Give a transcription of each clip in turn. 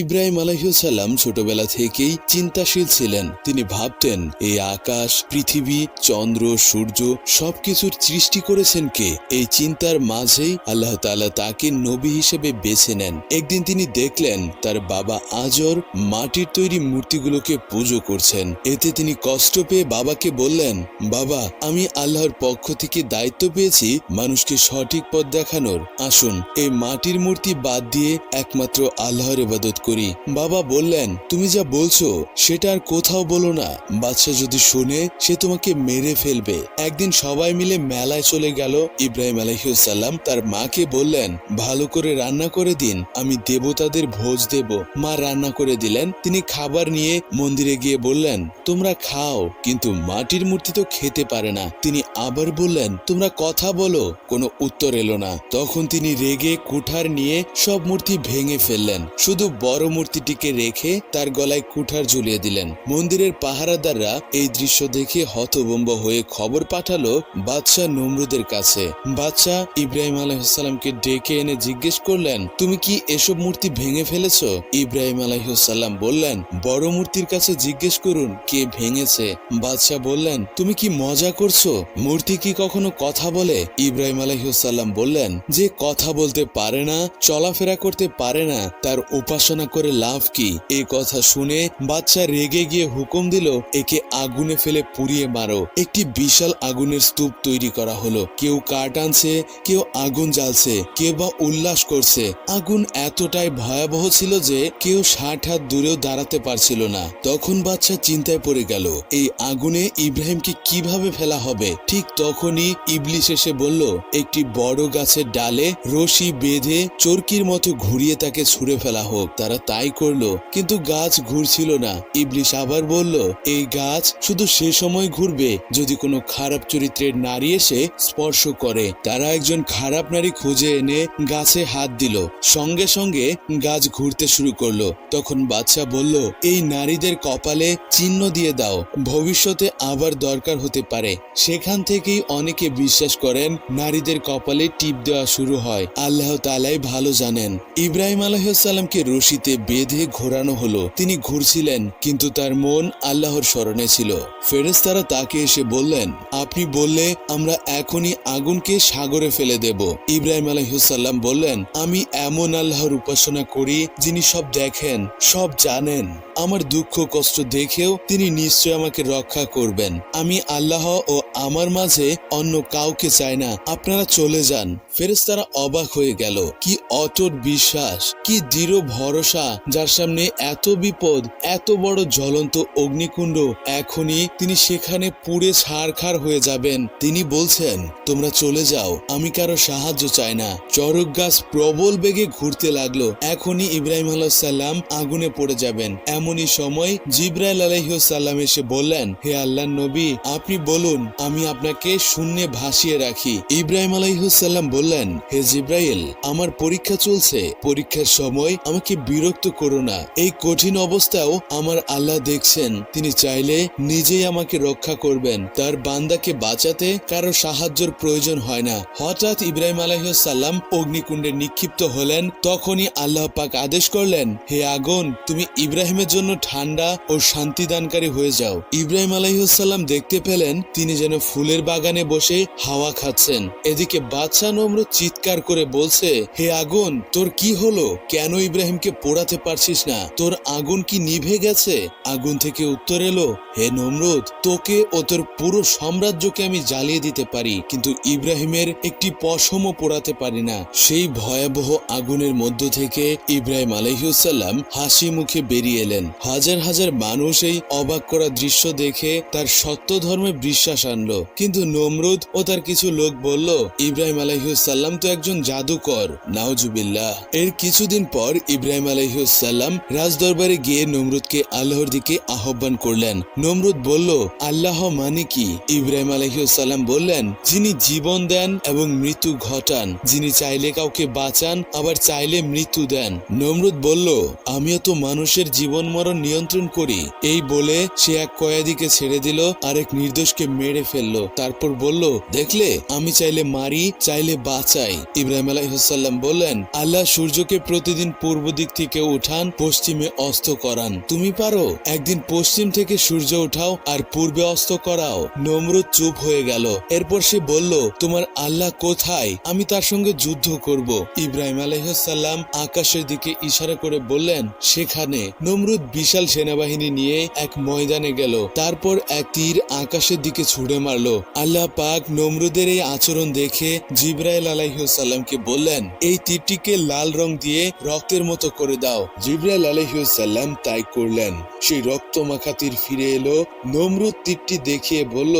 ইব্রাহিম আলহিসাল্লাম ছোটবেলা থেকেই চিন্তাশীল ছিলেন। তিনি ভাবতেন, এই আকাশ, পৃথিবী, চন্দ্র, সূর্য সবকিছুর সৃষ্টি করেছেন কে? এই চিন্তার মাঝেই আল্লাহ তাআলা তাকে নবী হিসেবে বেছে নেন। একদিন তিনি দেখলেন, তার বাবা আজর মাটির তৈরি মূর্তিগুলোকে পুজো করছেন। এতে তিনি কষ্ট পেয়ে বাবাকে বললেন, বাবা, আমি আল্লাহর পক্ষ থেকে দায়িত্ব পেয়েছি মানুষকে সঠিক পথ দেখানোর। আসুন, এই মাটির মূর্তি বাদ দিয়ে একমাত্র আল্লাহর ইবাদত করি। বাবা বললেন, তুমি যা বলছো, সেটা আর কোথাও বলো না। বাচ্চা যদি শুনে, সে তোমাকে মেরে ফেলবে। একদিন সবাই মিলে মেলায় চলে গেল ইব্রাহিম আলহিউসাল্লাম তার মাকে বললেন, ভালো করে রান্না করে দিন, আমি দেবতাদের ভোজ দেব। মা রান্না করে দিলেন। তিনি খাবার নিয়ে মন্দিরে গিয়ে বললেন, তোমরা খাও, কিন্তু মাটির মূর্তি তো খেতে পারে না। তিনি আবার বললেন, তোমরা কথা বলো, কোনো উত্তর এলো না। তখন তিনি রেগে কুঠার নিয়ে সব মূর্তি ভেঙে ফেললেন। শুধু বড় মূর্তিটিকে রেখে তার গলায় কুঠার ঝুলিয়ে দিলেন। মন্দিরের পাহারাদাররা এই দৃশ্য দেখে হতভম্ব হয়ে খবর পাঠালো বাদশাহ নমরুদের কাছে। বাদশাহ ইব্রাহিম আলাইসাল্লামকে ডেকে এনে জিজ্ঞেস করলেন, তুমি কি এসব মূর্তি ভেঙে ফেলেছো? ইব্রাহিম আলাইসাল্লাম বললেন বড় মূর্তির কাছে জিজ্ঞেস করুন, কে ভেঙেছে? বাদশাহ বললেন, তুমি কি মজা করছ? মূর্তি কি কখনো কথা বলে? ইব্রাহিম আলাইসাল্লাম বললেন, যে কথা বলতে পারে না, চলাফেরা করতে পারে না, তার উপাসনা করে লাভ কি? এই কথা শুনে বাচ্চা রেগে গিয়ে হুকুম দিল, একে আগুনে ফেলে পুড়িয়ে মারো। একটি বিশাল আগুনের স্তূপ তৈরি করা হলো। কেউ কাঠ আনছে, কেউ আগুন জ্বালছে, কেউ বা উল্লাস করছে। আগুন এতটাই ভয়াবহ ছিল যে কেউ ষাট হাত দূরেও দাঁড়াতে পারছিল না। তখন বাচ্চা চিন্তায় পড়ে গেল, এই আগুনে ইব্রাহিমকে কীভাবে ফেলা হবে? ঠিক তখনই ইবলিশ এসে বলল, একটি বড় গাছের ডালে রশি বেঁধে চরকির মতো ঘুরিয়ে তাকে ছুঁড়ে ফেলা হোক। তারা তাই করল, কিন্তু গাছ ঘুরছিল না। ইবলিশ আবার বলল, এই গাছ শুধু সে সময় ঘুরবে যদি কোনো খারাপ চরিত্রের নারী এসে স্পর্শ করে। তারা একজন খারাপ নারী খুঁজে এনে গাছে হাত দিল। সঙ্গে সঙ্গে গাছ ঘুরতে শুরু করল। তখন বাচ্চা বলল, এই নারীদের কপালে চিহ্ন দিয়ে দাও, ভবিষ্যতে আবার দরকার হতে পারে। সেখান থেকেই অনেকে বিশ্বাস করেন, নারীদের কপালে টিপ দেওয়া শুরু হয়। আল্লাহ তালাই ভালো জানেন। ইব্রাহিম আলাইসাল্লামকে রশিতে বেঁধে ঘোরানো হলো। তিনি ঘুরছিলেন, কিন্তু তার মন আল্লাহর স্মরণে ছিল। ফেরেশতারা তাকে এসে বললেন, আপনি বললে আমরা এখনই আগুনকে সাগরে ফেলে দেব। ইব্রাহিম আলাইসাল্লাম বললেন, আমি এমন আল্লাহর উপাসনা করি, যিনি সব দেখেন, সব জানেন। আমার দুঃখ কষ্ট দেখেও তিনি নিশ্চয় আমাকে রক্ষা করবেন। আমি আল্লাহ ও আমার মাঝে অন্য কাউকে চাই না, আপনারা চলে যান। ফেরেশতারা অবাক হয়ে গেল, কি অটট বিশ্বাস, কি দৃঢ় ভরসা যার সামনে এত বিপদ, এত বড় জ্বলন্ত অগ্নিকুণ্ড, এখনই তিনি সেখানে পুড়ে ছাড়খাড় হয়ে যাবেন। তিনি বলছেন, তোমরা চলে যাও, আমি কারও সাহায্য চাই না। চরক গাছ প্রবল বেগে ঘুরতে লাগল। এখনই ইব্রাহিম আলাইসাল্লাম আগুনে পড়ে যাবেন। এমনই সময় জিব্রাইল আলাইসাল্লাম এসে বললেন, হে আল্লাহ নবী, আপনি বলুন, আমি আপনাকে শূন্যে ভাসিয়ে রাখি। ইব্রাহিম আলাইসাল্লাম বললেন, হে জিব্রাইল, আমার পরীক্ষা চলছে। পরীক্ষার সময় আমাকে বিরক্ত করো না। এই কঠিন অবস্থাও আমার আল্লাহ দেখছেন। তিনি চাইলে নিজেই আমাকে রক্ষা করবেন। তার বান্দাকে বাঁচাতে কারও সাহায্যের প্রয়োজন হয় না। হঠাৎ ইব্রাহিম আলাইসাল্লাম অগ্নিকুণ্ডে নিক্ষিপ্ত হলেন, তখনই আল্লাহ পাক আদেশ করলেন, হে আগুন, তুমি ইব্রাহিমের জন্য ঠান্ডা ও শান্তিদানকারী হয়ে যাও। ইব্রাহিম আলাইসাল্লাম দেখতে পেলেন, তিনি যেন ফুলের বাগানে বসে হাওয়া খাচ্ছেন। এদিকে বাদশাহ নমরুদ চিৎকার করে বলছে, হে আগুন, তোর কি হলো? কেন ইব্রাহিমকে পোড়াতে পারছিস না। তোর আগুন কি নিভে গেছে? আগুন থেকে উত্তর এলো, হে নমরুদ, তোকে ও তোর পুরো সাম্রাজ্যকে আমি জ্বালিয়ে দিতে পারি, কিন্তু ইব্রাহিমের একটি পশমও পোড়াতে পারি না। সেই ভয়াবহ আগুনের মধ্য থেকে ইব্রাহিম আলহিউসাল্লাম হাসি মুখে বেরিয়ে এলেন। হাজার হাজার মানুষ এই অবাক করা দৃশ্য দেখে তার সত্য ধর্মে বিশ্বাস আনলো। কিন্তু নমরুদ ও তার কিছু লোক বলল, ইব্রাহিম আলহিউসাল্লাম তো একজন জাদুকর নাওজুবিল্লাহ এর কিছুদিন পর ইব্রাহিম আলহিউসাল্লাম রাজদরবারে গিয়ে নমরুদকে আল্লাহর দিকে আহ্বান করলেন। নমরুদ বলল, আল্লাহ মানে কি? ইব্রাহিম আলহিউসাল্লাম বললেন, যিনি জীবন দেন এবং মৃত্যু ঘটান, যিনি চাইলে কাউকে বাঁচান, আবার চাইলে মৃত্যু দেন। নমরুদ বলল, আমিও তো মানুষের জীবন মরণ নিয়ন্ত্রণ করি। এই বলে সে এক কয়েদিকে ছেড়ে দিল আর এক নির্দোষকে মেরে ফেলল। তারপর বলল, দেখলে, আমি চাইলে মারি, চাইলে বাঁচাই। ইব্রাহিম আলাইসাল্লাম বললেন, আল্লাহ সূর্যকে প্রতিদিন পূর্ব দিক থেকে শক্তিকে উঠান, পশ্চিমে অস্ত করান। তুমি পারো? একদিন পশ্চিম থেকে সূর্য উঠাও আর পূর্বে অস্ত করাও। নমরুদ চুপ হয়ে গেল। এরপর সে বলল, তোমার আল্লাহ কোথায়? আমি তার সঙ্গে যুদ্ধ করব। ইব্রাহিম আলাইসাল্লাম আকাশের দিকে ইশারা করে বললেন, সেখানে। নমরুদ বিশাল সেনাবাহিনী নিয়ে এক ময়দানে গেল। তারপর এক তীর আকাশের দিকে ছুড়ে মারলো। আল্লাহ পাক নমরুদের এই আচরণ দেখে জিব্রাইল আলাইসাল্লামকে বললেন, এই তীরটিকে লাল রং দিয়ে রক্তের মতো করে দাও। জিব্রাইল আলহিউসাল্লাম তাই করলেন। সেই রক্ত মাখাতির ফিরে এলো, নমরুদ তীরটি দেখিয়ে বলল,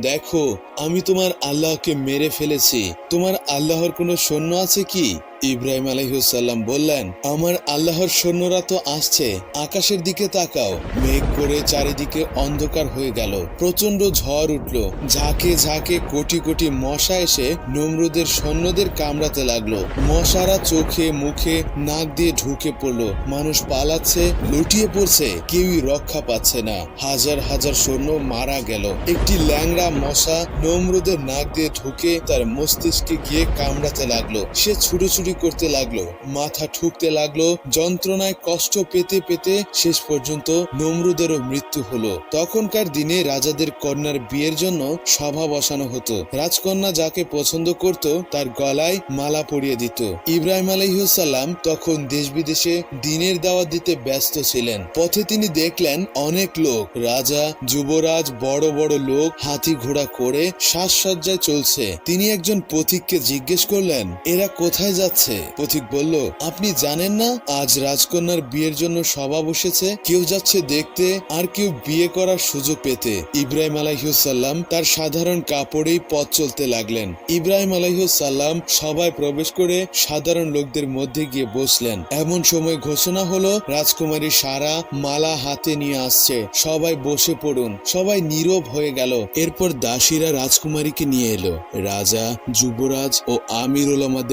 দেখো, আমি তোমার আল্লাহকে মেরে ফেলেছি। তোমার আল্লাহর কোনো সৈন্য আছে কি? ইব্রাহিম আলহিউসাল্লাম বললেন, আমার আল্লাহর সৈন্যরা তো আসছে, আকাশের দিকে তাকাও। মেঘ করে চারিদিকে অন্ধকার হয়ে গেল প্রচণ্ড ঝড় উঠল, ঝাঁকে ঝাঁকে কোটি কোটি মশা এসে নমরুদের সৈন্যদের কামড়াতে লাগল। মশারা চোখে মুখে নাক দিয়ে ঢুকে পড়ল, মানুষ পালাচ্ছে, লুটিয়ে পড়ছে, কেউই রক্ষা পাচ্ছে না। হাজার হাজার সৈন্য মারা গেল, একটি ল্যাংড়া মশা নমরুদের নাক দিয়ে ঢুকে তার মস্তিষ্কে গিয়ে কামড়াতে লাগল। সে ছুটোছুটি করতে লাগল, মাথা ঠুকতে লাগল, যন্ত্রণায় কষ্ট পেতে পেতে শেষ পর্যন্ত নমরুদেরও মৃত্যু হলো। তখনকার দিনে রাজাদের কন্যার বিয়ের জন্য সভা বসানো হতো। রাজকন্যা যাকে পছন্দ করত, তার গলায় মালা পরিয়ে দিত। ইব্রাহিম আলহিসাল্লাম তখন দেশ বিদেশে দিনের দাওয়াত দিতে ব্যস্ত ছিলেন। পথে তিনি দেখলেন অনেক লোক, রাজা, যুবরাজ, বড় বড় লোক, হাতি ঘোড়া করে সাজসজ্জায় চলছে। তিনি একজন পথিককে জিজ্ঞেস করলেন, এরা কোথায় যাচ্ছে? পথিক বলল, আপনি জানেন না, আজ রাজকন্যার বিয়ের জন্য সভা বসেছে। কেউ যাচ্ছে দেখতে, আর কেউ বিয়ে করার সুযোগ পেতে। ইব্রাহিম আলাইহুসাল্লাম তার সাধারণ কাপড়েই পথ চলতে লাগলেন। ইব্রাহিম আলাইহুসাল্লাম সবাই প্রবেশ করে সাধারণ লোকদের মধ্যে গিয়ে বসলেন। এমন সময় ঘোষণা হলো, রাজকুমারী সারা মালা হাতে নিয়ে আসছে। সবাই বসে পড়ুন। সবাই নীরব হয়ে গেল। এরপর দাসীরা রাজকুমারীকে নিয়ে এলো। রাজা, যুবরাজ ও আমির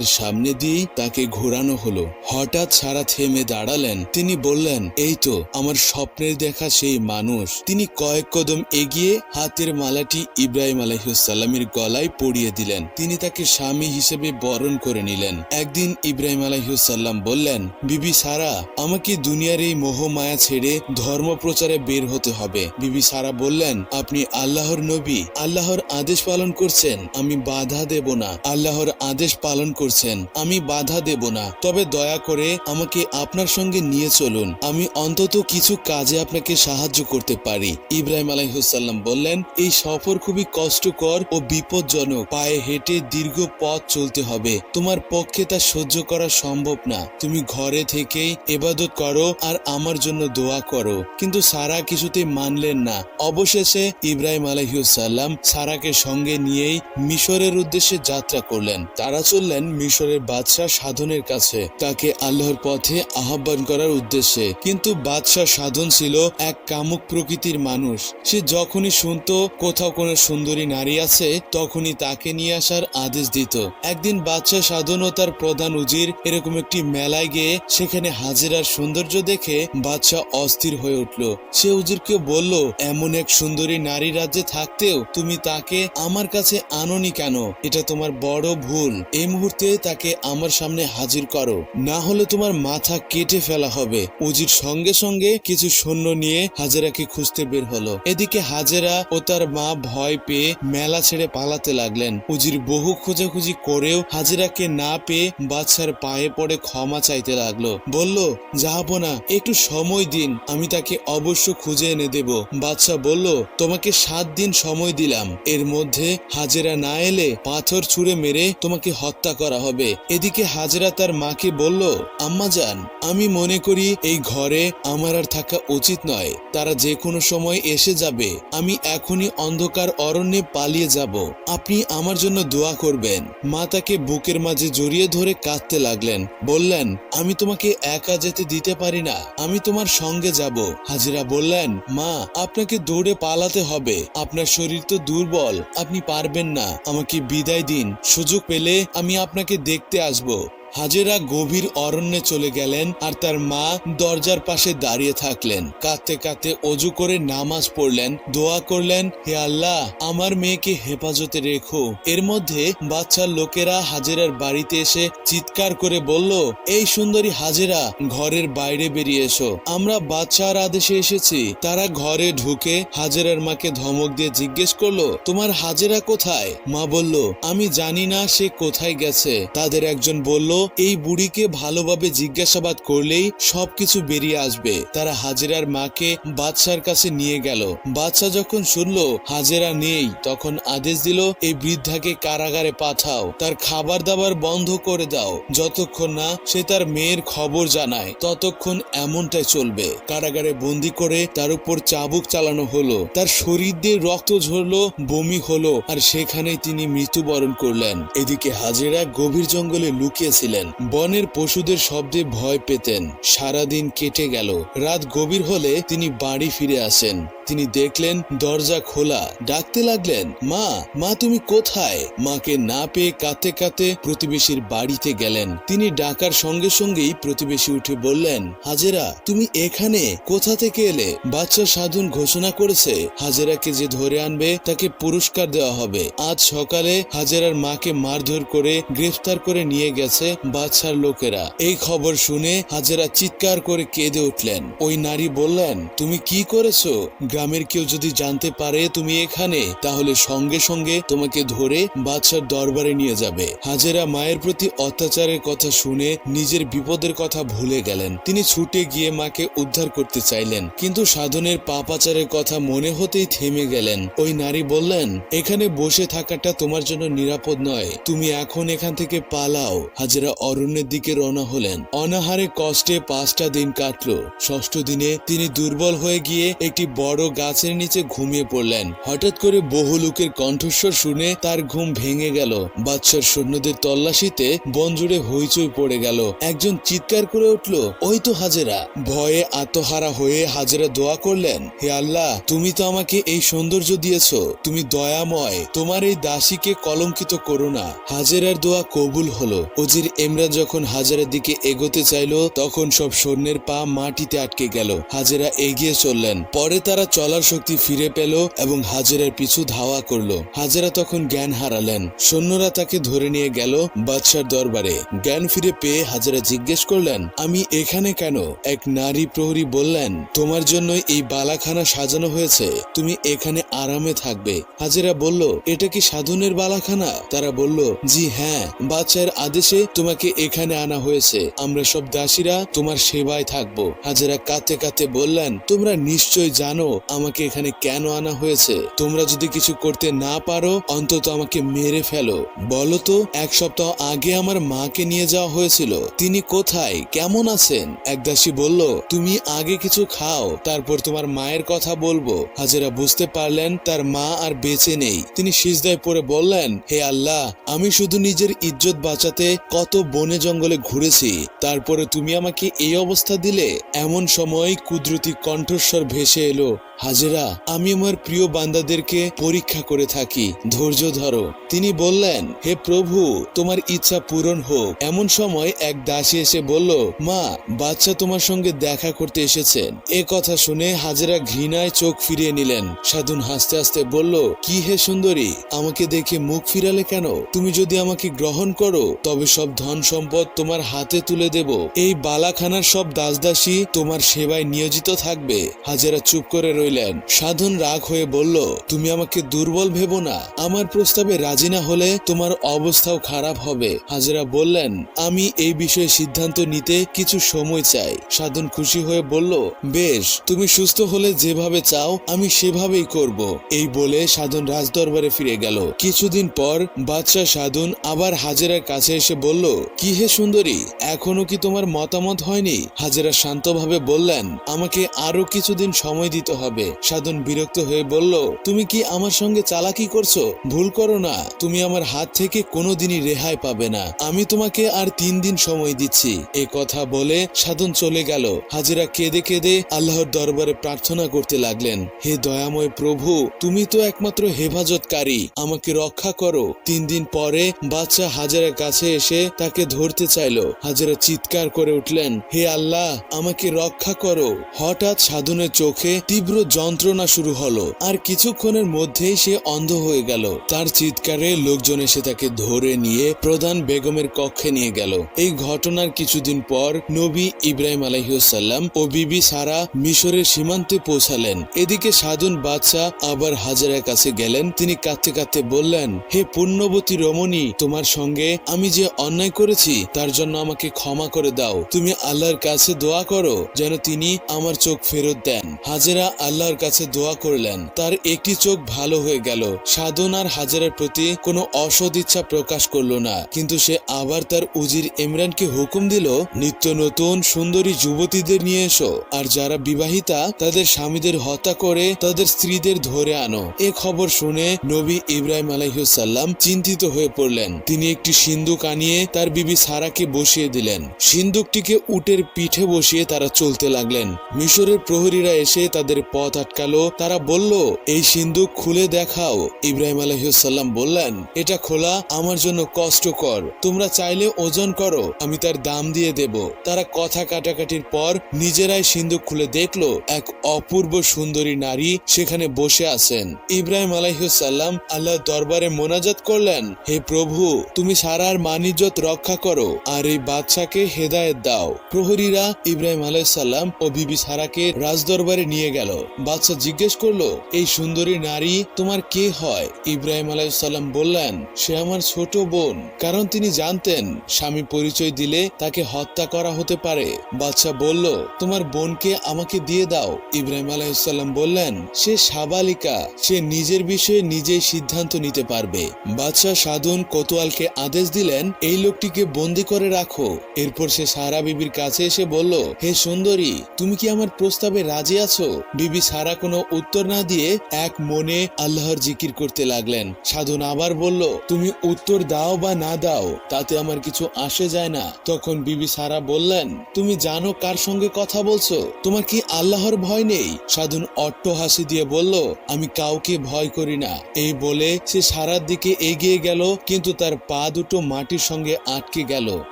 সামনে দিয়েই তাকে ঘোরানো হলো। হঠাৎ সারা থেমে দাঁড়ালেন। তিনি বললেন, এই তো, আমার স্বপ্নের দেখা সেই মানুষ। তিনি কয়েক কদম এগিয়ে হাতের মালাটি ইব্রাহিম আলাইসাল্লামের গলায় পরিয়ে দিলেন। তিনি তাকে স্বামী হিসেবে বরণ করে নিলেন। একদিন ইব্রাহিম আলাইসাল্লাম বললেন, বিবি সারা, আমাকে দুনিয়ার এই মোহ মায়া ছেড়ে ধর্ম প্রচারে বের হতে হবে। বিবি সারা বললেন, আপনি আল্লাহর নবী। আল্লাহর আদেশ পালন করছেন। আমি বাধা দেব না। আল্লাহর আদেশ পালন করছেন। আমি বাধা দেব না। তবে দয়া করে আমাকে আপনার সঙ্গে নিয়ে চলুন। আমি অন্তত কিছু কাজে আপনাকে সাহায্য করতে পারি। ইব্রাহিম আলাইহুসাল্লাম বললেন, এই সফর খুবই কষ্টকর ও বিপজ্জনক। পায়ে হেঁটে দীর্ঘ পথ চলতে হবে। তোমার পক্ষে তা সহ্য করা সম্ভব না। তুমি ঘরে থেকেই এবাদত করো আর আমার জন্য দোয়া করো। কিন্তু সারা কিছুতে মানলেন না। অবশেষে ইব্রাহিম আলহিউসাল্লাম সারাকে সঙ্গে নিয়েই মিশরের উদ্দেশ্যে যাত্রা করলেন। তারা চললেন মিশরের বাদশাহ সাধনের কাছে। তাকে আল্লাহর পথে আহ্বান করার উদ্দেশ্যে। কিন্তু বাদশাহ সাধন ছিল এক কামুক প্রকৃতির মানুষ। সে যখনই শুনতো, কোথাও কোনো সুন্দরী নারী আছে, তখনই তাকে নিয়ে আসার আদেশ দিত। একদিন বাদশাহ সাধন ও তার প্রধান উজির এরকম একটি মেলায় গিয়ে সেখানে হাজিরার সৌন্দর্য দেখে বাদশাহ অস্থির হয়ে উঠল। সে উজিরকে বলল, এমন এক সুন্দরী নারী রাজ্যে থাকতেও তুমি তাকে আমার কাছে আনোনি কেন? এটা তোমার বড় ভুল। এই মুহূর্তে তাকে আমার সামনে হাজির করো। না হলে তোমার মাথা কেটে ফেলা হবে। উজির সঙ্গে সঙ্গে কিছু সৈন্য নিয়ে হাজেরাকে খুঁজতে বের হলো। এদিকে হাজেরা ও তার মা ভয় পেয়ে মেলা ছেড়ে পালাতে লাগলেন। উজির বহু খোঁজাখুঁজি করেও হাজেরাকে না পেয়ে বাদশার পায়ে পড়ে ক্ষমা চাইতে লাগল। বলল যাব না, একটু সময় দিন, আমি তাকে অবশ্য খুঁজে এনে দেব। বাচ্চা বলল, তোমাকে সাত দিন সময় দিলাম। এর মধ্যে হাজেরা না এলে পাথর ছুঁড়ে মেরে তোমাকে হত্যা করা হবে। এদিকে হাজেরা তার মাকে বলল, আম্মা যান, আমি মনে করি এই ঘরে আমার আর থাকা উচিত নয়। তারা যে কোনো সময় এসে যাবে। আমি এখনই অন্ধকার অরণ্যে পালিয়ে যাব। আপনি আমার জন্য দোয়া করবেন। মা তাকে বুকের মাঝে জড়িয়ে ধরে কাঁদতে লাগলেন। বললেন, আমি তোমাকে একা যেতে দিতে পারি না। আমি তোমার সঙ্গে যাব। হাজিরা বললেন, মা, আপনাকে দৌড়ে পালাতে হবে। আপনার শরীর তো দুর্বল। আপনি পারবেন না। আমাকে বিদায় দিন। সুযোগ পেলে আমি আপনাকে দেখতে আসব। আসবো হাজেরা গভীর অরণ্যে চলে গেলেন আর তার মা দরজার পাশে দাঁড়িয়ে থাকলেন। কাঁদতে কাঁদতে অজু করে নামাজ পড়লেন, দোয়া করলেন, হে আল্লাহ, আমার মেয়েকে হেফাজতে রেখো। এর মধ্যে বাচ্চার লোকেরা হাজেরার বাড়িতে এসে চিৎকার করে বলল, এই সুন্দরী হাজেরা, ঘরের বাইরে বেরিয়ে এসো। আমরা বাচ্চার আদেশে এসেছি। তারা ঘরে ঢুকে হাজেরার মাকে ধমক দিয়ে জিজ্ঞেস করল, তোমার হাজেরা কোথায়? মা বলল, আমি জানি না সে কোথায় গেছে। তাদের একজন বলল এই বুড়িকে ভালোভাবে জিজ্ঞাসাবাদ করলেই সবকিছু বেরিয়ে আসবে। তারা হাজেরার মাকে বাদশার কাছে নিয়ে গেল। বাদশা যখন শুনলো, হাজেরা নেই, তখন আদেশ দিল, এই বৃদ্ধাকে কারাগারে পাঠাও, তার খাবার দাবার বন্ধ করে দাও। যতক্ষণ না সে তার মেয়ের খবর জানায়, ততক্ষণ এমনটাই চলবে। কারাগারে বন্দি করে তার উপর চাবুক চালানো হলো। তার শরীর দিয়ে রক্ত ঝরলো, বমি হলো, আর সেখানেই তিনি মৃত্যুবরণ করলেন। এদিকে হাজেরা গভীর জঙ্গলে লুকিয়েছিলেন বনের পশুদের শব্দে ভয় পেতেন। সারাদিন কেটে গেল। রাত গভীর হলে তিনি বাড়ি ফিরে আসেন। তিনি দেখলেন, দরজা খোলা। ডাকতে লাগলেন, মা মা তুমি কোথায়? মাকে না পেয়ে কাঁদতে কাঁদতে প্রতিবেশীর বাড়িতে গেলেন। তিনি ডাকার সঙ্গে সঙ্গেই প্রতিবেশী উঠে বললেন, হাজেরা, তুমি এখানে? কোথা থেকে এলে? বাচ্চা সাধুন ঘোষণা করেছে। হাজেরাকে যে ধরে আনবে, তাকে পুরস্কার দেওয়া হবে। আজ সকালে হাজেরার মাকে মারধর করে গ্রেফতার করে নিয়ে গেছে বাচ্চার লোকেরা। এই খবর শুনে হাজেরা চিৎকার করে কেঁদে উঠলেন। ওই নারী বললেন, তুমি কি করেছ? গ্রামের কেউ যদি জানতে পারে তুমি এখানে, তাহলে সঙ্গে সঙ্গে তোমাকে ধরে বাদশার দরবারে নিয়ে যাবে। হাজেরা মায়ের প্রতি অত্যাচারের কথা শুনে নিজের বিপদের কথা ভুলে গেলেন। তিনি ছুটে গিয়ে মাকে উদ্ধার করতে চাইলেন, কিন্তু সাধনের পাপাচারের কথা মনে হতেই থেমে গেলেন। ওই নারী বললেন, এখানে বসে থাকাটা তোমার জন্য নিরাপদ নয়। তুমি এখন এখান থেকে পালাও। হাজেরা অরণ্যের দিকে রওনা হলেন। অনাহারে কষ্টে পাঁচটা দিন কাটলো। ষষ্ঠ দিনে তিনি দুর্বল হয়ে গিয়ে একটি বড় গাছের নিচে ঘুমিয়ে পড়লেন। হঠাৎ করে বহু লোকের কণ্ঠস্বর শুনে তার ঘুম ভেঙে গেল। বাদশার সৈন্যদের তল্লাশিতে বন জুড়ে হইচই পড়ে গেল। একজন চিৎকার করে উঠল, ওই তো হাজেরা। ভয়ে আত্মহারা হয়ে হাজেরা দোয়া করলেন, হে আল্লাহ, তুমি তো আমাকে এই সৌন্দর্য দিয়েছ। তুমি দয়াময়। তোমার এই দাসীকে কলঙ্কিত করো না। হাজেরার দোয়া কবুল হলো। উজির ইমরান যখন হাজারের দিকে এগোতে চাইলো, তখন সব সৈন্যের পা মাটিতে আটকে গেল। হাজেরা এগিয়ে চললেন। পরে তারা চলার শক্তি ফিরে পেল এবং হাজেরার পিছু ধাওয়া করল। হাজেরা তখন জ্ঞান হারালেন। সৈন্যরা তাকে ধরে নিয়ে গেল বাদশার দরবারে। জ্ঞান ফিরে পেয়ে হাজেরা জিজ্ঞেস করলেন, আমি এখানে কেন? এক নারী প্রহরী বললেন, তোমার জন্য এই বালাখানা সাজানো হয়েছে। তুমি এখানে আরামে থাকবে। হাজেরা বলল, এটা কি সাধনের বালাখানা? তারা বলল, জি হ্যাঁ। বাচ্চার আদেশে তোমাকে এখানে আনা হয়েছে। আমরা সব দাসীরা তোমার সেবায় থাকব। হাজেরা কাতে কাতে বললেন, তোমরা নিশ্চয় জানো আমাকে এখানে কেন আনা হয়েছে? তোমরা যদি কিছু করতে না পারো, অন্তত আমাকে মেরে ফেলো। বলো তো, এক সপ্তাহ আগে আমার মাকে নিয়ে যাওয়া হয়েছিল। তিনি কোথায়? কেমন আছেন? এক দাসী বলল, তুমি আগে কিছু খাও, তারপর তোমার মায়ের কথা বলব। হাজেরা বুঝতে পারলেন, তার মা আর বেঁচে নেই। তিনি সিজদায় পড়ে বললেন, হে আল্লাহ, আমি শুধু নিজের ইজ্জত বাঁচাতে কত বনে জঙ্গলে ঘুরেছি, তারপরে তুমি আমাকে এই অবস্থা দিলে। এমন সময় কুদরতি কণ্ঠস্বর ভেসে এলো, হাজেরা, আমি আমার প্রিয় বান্দাদেরকে পরীক্ষা করে থাকি, ধৈর্য ধরো। তিনি বললেন, হে প্রভু, তোমার ইচ্ছা পূরণ হোক। এমন সময় এক দাসী এসে বলল, মা বাচ্চা তোমার সঙ্গে দেখা করতে এসেছেন। এ কথা শুনে হাজেরা ঘৃণায় চোখ ফিরিয়ে নিলেন। সাধুন হাসতে হাসতে বলল, কি হে সুন্দরী, আমাকে দেখে মুখ ফিরালে কেন? তুমি যদি আমাকে গ্রহণ করো, তবে সব ধন সম্পদ তোমার হাতে তুলে দেব। এই বালাখানার সব দাসদাসী তোমার সেবায় নিয়োজিত থাকবে। হাজেরা চুপ করে রইলেন। সাধন রাগ হয়ে বলল, তুমি আমাকে দুর্বল ভেবো না। আমার প্রস্তাবে রাজি না হলে তোমার অবস্থাও খারাপ হবে। হাজেরা বললেন, আমি এই বিষয়ে সিদ্ধান্ত নিতে কিছু সময় চাই। সাধন খুশি হয়ে বলল, বেশ, তুমি সুস্থ হলে যেভাবে চাও, আমি সেভাবেই করব। এই বলে সাধন রাজদরবারে ফিরে গেল। কিছুদিন পর বাদশাহ সাধন আবার হাজেরার কাছে এসে বলল কি হে সুন্দরী, এখনও কি তোমার মতামত হয়নি? হাজেরা শান্তভাবে বললেন, আমাকে আরও কিছুদিন সময় দিতে হবে। সাধন বিরক্ত হয়ে বলল, তুমি কি আমার সঙ্গে চালাকি করছ? ভুল করো না, তুমি আমার হাত থেকে কোনোদিনই রেহাই পাবে না। আমি তোমাকে আর তিন দিন সময় দিচ্ছি। এ কথা বলে সাধন চলে গেল। হাজিরা কেঁদে কেঁদে আল্লাহর দরবারে প্রার্থনা করতে লাগলেন। হে দয়াময় প্রভু, তুমি তো একমাত্র হেফাজতকারী, আমাকে রক্ষা করো। তিন দিন পরে বাচ্চা হাজারের কাছে এসে তাকে ধরতে চাইলো। হাজারা চিৎকার করে উঠলেন, হে আল্লাহ, আমাকে রক্ষা করো। হঠাৎ সাধনের চোখে তীব্র যন্ত্রণা শুরু হলো, আর কিছুক্ষণের মধ্যেই সে অন্ধ হয়ে গেল। তার চিৎকারে লোকজন এসে তাকে ধরে নিয়ে প্রধান বেগমের কক্ষে নিয়ে গেল। এই ঘটনার কিছুদিন পর নবী ইব্রাহিম আলহিউসাল্লাম ও বিবি সারা মিশরের সীমান্তে পৌঁছালেন। এদিকে সাধুন বাদশাহ আবার হাজারের কাছে গেলেন। তিনি কাঁদতে কাঁদতে বললেন, হে পুণ্যবতী রমণী, তোমার সঙ্গে আমি যে অন্যায় করেছি, তার জন্য আমাকে ক্ষমা করে দাও। তুমি আল্লাহর কাছে দোয়া করো, যেন তিনি আমার চোখ ফেরত দেন। হাজেরা আল্লাহর কাছে দোয়া করলেন। তার একটি চোখ ভালো হয়ে গেল। সাধন আর হাজারের প্রতি কোনো অসদ ইচ্ছা প্রকাশ করল না। কিন্তু সে আবার তার উজির ইমরানকে হুকুম দিল, নিত্য নতুন সুন্দরী যুবতীদের নিয়ে এসো। আর যারা বিবাহিতা, তাদের স্বামীদের হত্যা করে তাদের স্ত্রীদের ধরে আনো। এ খবর শুনে নবী ইব্রাহিম আলাইসাল্লাম চিন্তিত হয়ে পড়লেন। তিনি একটি সিন্দুক আনিয়ে তার বিবি সারাকে বসিয়ে দিলেন। সিন্দুকটিকে উটের পিঠে বসিয়ে তারা চলতে লাগলেন। মিশরের প্রহরীরা এসে তাদের পথ আটকালো। তারা বলল, এই সিন্দুক খুলে দেখাও। ইব্রাহিম আলহিসাল্লাম বললেন, এটা খোলা আমার জন্য কষ্টকর। তোমরা চাইলে ওজন করো, আমি তার দাম দিয়ে দেব। তারা কথা কাটাকাটির পর নিজেরাই সিন্দুক খুলে দেখল, এক অপূর্ব সুন্দরী নারী সেখানে বসে আছেন। ইব্রাহিম আলাইসাল্লাম আল্লাহ দরবারে মোনাজাত করলেন, হে প্রভু, তুমি সারার মানিজ্যত রক্ষা করো আর এই বাদশাকে হেদায়েত দাও। প্রহরীরা ইব্রাহিম আলাইসাল্লাম ও বিবি সারাকে রাজদরবারে নিয়ে গেল। বাদশা জিজ্ঞেস করল, এই সুন্দরী নারী তোমার কে হয়? ইব্রাহিম আলাইসাল্লাম বললেন, সে আমার ছোট বোন। কারণ তিনি জানতেন, স্বামী পরিচয় দিলে তাকে হত্যা করা হতে পারে। বাদশা বলল, তোমার বোনকে আমাকে দিয়ে দাও। ইব্রাহিম আলাইসাল্লাম বললেন, সে সাবালিকা, সে নিজের বিষয়ে নিজেই সিদ্ধান্ত নিতে পারবে। বাদশাহ সাধন কোতোয়ালকে আদেশ দিলেন, এই লোকটিকে বন্দি করে রাখো। এরপর সে সারা বিবির কাছে এসে বলল, হে সুন্দরী, তুমি কি আমার প্রস্তাবে রাজি আছো? বিবি সারা কোনো উত্তর না দিয়ে এক মনে আল্লাহর জিকির করতে লাগলেন। সাধন আবার বলল, তুমি উত্তর দাও বা না দাও, তাতে আমার কিছু আসে যায় না। তখন বিবি সারা বললেন, তুমি জানো কার সঙ্গে কথা বলছো? তোমার কি আল্লাহর ভয় নেই? সাধন অট্ট হাসি দিয়ে বলল, আমি কাউকে ভয় করি না। এই বলে সে সারার দিকে এগিয়ে গেল, কিন্তু তার পা দুটো মাটির সঙ্গে আটকে গেল।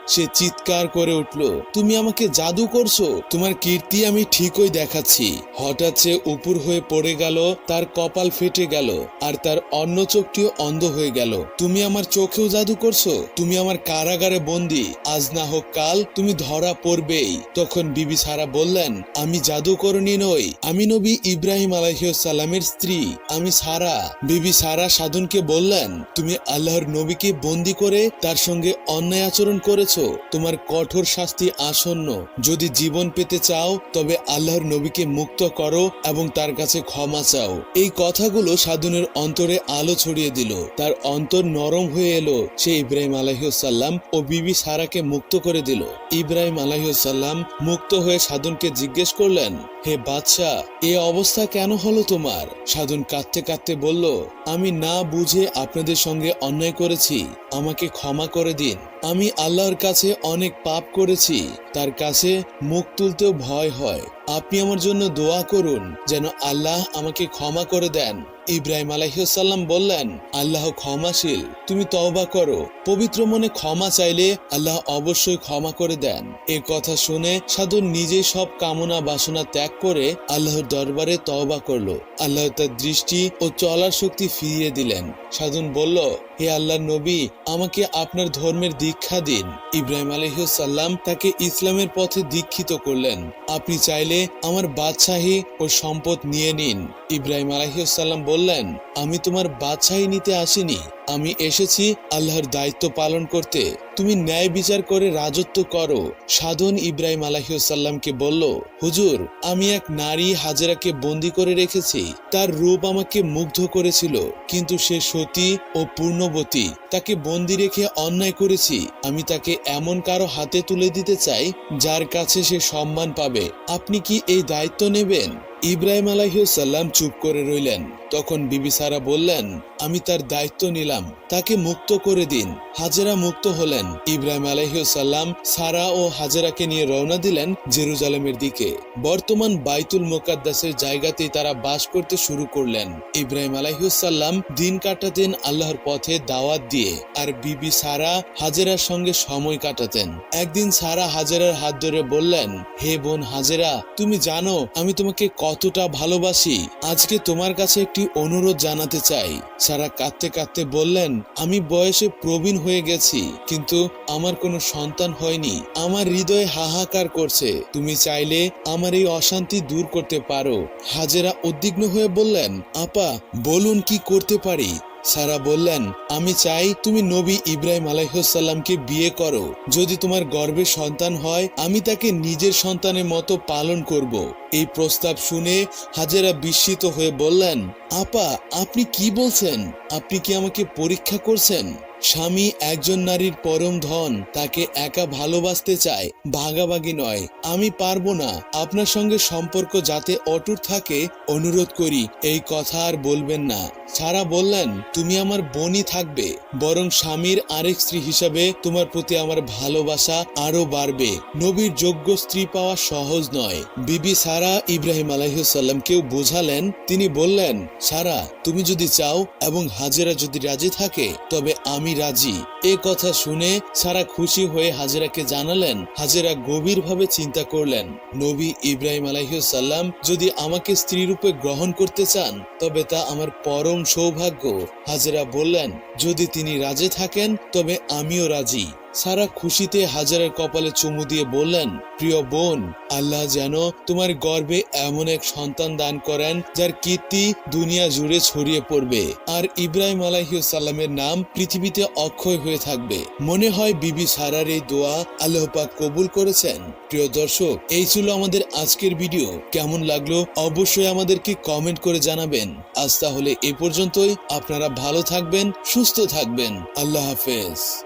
সে চিৎকার করে উঠল, তুমি আমাকে জাদু করছ? তোমার কীর্তি আমি ঠিকই দেখাচ্ছি। হঠাৎ সে উপর হয়ে পড়ে গেল, তার কপাল ফেটে গেল, আর তার অন্য চোখটিও অন্ধ হয়ে গেল। তুমি আমার চোখেও জাদু করছ? তুমি আমার কারাগারে বন্দি। আজ না হোক কাল তুমি ধরা পড়বেই। তখন বিবি সারা বললেন, আমি জাদুকরণী নই। আমি নবী ইব্রাহিম আলাইসাল্লামের স্ত্রী। আমি সারা। বিবি সারা সাধনকে বললেন, তুমি আল্লাহর নবীকে বন্দি করে তার সঙ্গে অন্যায় আচরণ করেছ, তোমার কঠোর শাস্তি আসন্ন। যদি জীবন পেতে চাও, তবে আল্লাহর নবীকে মুক্ত করো এবং তার কাছে ক্ষমা চাও। এই কথাগুলো সাধুনের অন্তরে আলো ছড়িয়ে দিল। তার অন্তর নরম হয়ে এলো। সে ইব্রাহিম আলাইসাল্লাম ও বিবি সারাকে মুক্ত করে দিল। ইব্রাহিম আলাইসাল্লাম মুক্ত হয়ে সাধনকে জিজ্ঞেস করলেন হে বাদশাহ এ অবস্থা কেন হলো তোমার? সাধন কাঁদতে কাঁদতে বলল, আমি না বুঝে আপনাদের সঙ্গে অন্যায় করেছি, আমাকে ক্ষমা করে দিন। আমি আল্লাহর কাছে অনেক পাপ করেছি, তার কাছে মুখ তুলতেও ভয় হয়। আপনি আমার জন্য দোয়া করুন, যেন আল্লাহ আমাকে ক্ষমা করে দেন। ইব্রাহিম আলাইসাল্লাম বললেন, আল্লাহ ক্ষমাশীল, তুমি তওবা করো। পবিত্র মনে ক্ষমা চাইলে আল্লাহ অবশ্যই ক্ষমা করে দেন। এ কথা শুনে সাধু নিজে সব কামনা বাসনা ত্যাগ করে আল্লাহর দরবারে তওবা করল। আল্লাহ তার দৃষ্টি ও চলার শক্তি ফিরিয়ে দিলেন। সাধুন বলল, হে আল্লাহ নবী, আমাকে আপনার ধর্মের দীক্ষা দিন। ইব্রাহিম আলহিসাল্লাম তাকে ইসলামের পথে দীক্ষিত করলেন। আপনি চাইলে আমার বাদশাহী ও সম্পদ নিয়ে নিন। ইব্রাহিম আলহিসাল্লাম বললেন, আমি তোমার বাদশাহী নিতে আসিনি। আমি এসেছি আল্লাহর দায়িত্ব পালন করতে। তুমি ন্যায় বিচার করে রাজত্ব করো। সাধন ইব্রাহিম আলাহিসাল্লামকে বলল, হুজুর, আমি এক নারী হাজেরাকে বন্দি করে রেখেছি। তার রূপ আমাকে মুগ্ধ করেছিল, কিন্তু সে সতী ও পূর্ণবতী। তাকে বন্দি রেখে অন্যায় করেছি। আমি তাকে এমন কারও হাতে তুলে দিতে চাই, যার কাছে সে সম্মান পাবে। আপনি কি এই দায়িত্ব নেবেন? ইব্রাহিম আলাইসাল্লাম চুপ করে রইলেন। তখন বিবি সারা বললেন, আমি তার দায়িত্ব নিলাম। তাকে মুক্ত করে দিন। হাজেরা মুক্ত হলেন। ইব্রাহিম আলাইসাল্লাম সারা ও হাজেরাকে নিয়ে রওনা দিলেন জেরুজালেমের দিকে। বর্তমান বাইতুল মোকাদ্দাসের জায়গাতেই তারা বাস করতে শুরু করলেন। ইব্রাহিম আলাইসাল্লাম দিন কাটাতেন আল্লাহর পথে দাওয়াত দিয়ে, আর বিবি সারা হাজেরার সঙ্গে সময় কাটাতেন। একদিন সারা হাজেরার হাত ধরে বললেন, হে বোন হাজেরা, তুমি জানো, আমি তোমাকে কতটা ভালোবাসি, আজকে তোমার কাছে একটি অনুরোধ জানাতে চাই। সারা কাঁদতে কাঁদতে বললেন, আমি বয়সে প্রবীণ হয়ে গেছি, কিন্তু আমার কোনো সন্তান হয়নি। আমার হৃদয় হাহাকার করছে। তুমি চাইলে আমার এই অশান্তি দূর করতে পারো। হাজেরা উদ্বিগ্ন হয়ে বললেন, আপা, বলুন কি করতে পারি? সারা বললেন, আমি চাই তুমি নবী ইব্রাহিম আলাইসাল্লামকে বিয়ে করো। যদি তোমার গর্বে সন্তান হয়, আমি তাকে নিজের সন্তানের মতো পালন করব। এই প্রস্তাব শুনে হাজেরা বিস্মিত হয়ে বললেন, আপা, আপনি কি বলছেন? আপনি কি আমাকে পরীক্ষা করছেন? স্বামী একজন নারীর পরম ধন, তাকে একা ভালোবাসতে চায়, ভাগাভাগি নয়। আমি পারব না, আপনার সঙ্গে সম্পর্ক যাতে অটুট থাকে, অনুরোধ করি, এই কথা আর বলবেন না। সারা বললেন, তুমি আমার বোনই থাকবে, বরং স্বামীর আরেক স্ত্রী হিসাবে তোমার প্রতি আমার ভালোবাসা আরও বাড়বে। নবীর যোগ্য স্ত্রী পাওয়া সহজ নয়। বিবি সারা ইব্রাহিম আলাইসাল্লামকেও বোঝালেন, তিনি বললেন, সারা, তুমি যদি চাও এবং হাজেরা যদি রাজি থাকে, তবে আমি রাজি। এ কথা শুনে সারা খুশি হয়ে হাজেরাকে জানালেন, হাজেরা গভীরভাবে চিন্তা করলেন। নবী ইব্রাহিম আলাইসাল্লাম যদি আমাকে স্ত্রী রূপে গ্রহণ করতে চান, তবে তা আমার পরম সৌভাগ্য। হাজেরা বললেন, যদি তিনি রাজি থাকেন, তবে আমিও রাজি। সারা খুশিতে হাজারের কপালে চুমু দিয়ে বললেন, প্রিয় বোন, আল্লাহ যেন তোমার গর্বে এমন এক সন্তান দান করেন যার কীর্তি দুনিয়া জুড়ে ছড়িয়ে পড়বে। আর ইব্রাহিম আলাইসাল্লামের নাম পৃথিবীতে অক্ষয় হয়ে থাকবে। মনে হয় বিবি সারার এই দোয়া আল্লাহ পাক কবুল করেছেন। প্রিয় দর্শক, এই ছিল আমাদের আজকের ভিডিও। কেমন লাগল অবশ্যই আমাদেরকে কমেন্ট করে জানাবেন। আজ তাহলে এ পর্যন্তই। আপনারা ভালো থাকবেন, সুস্থ থাকবেন। আল্লাহ হাফেজ।